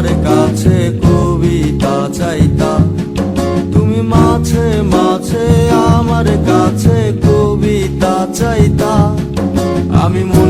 আমার কাছে কবিতা চাইতা তুমি মাঝে মাঝে আমার কাছে কবিতা চাইতা। আমি মনের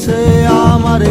কাছে আমারে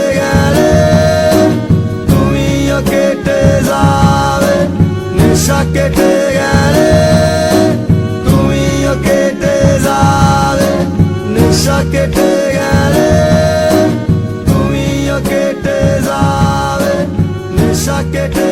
saquete.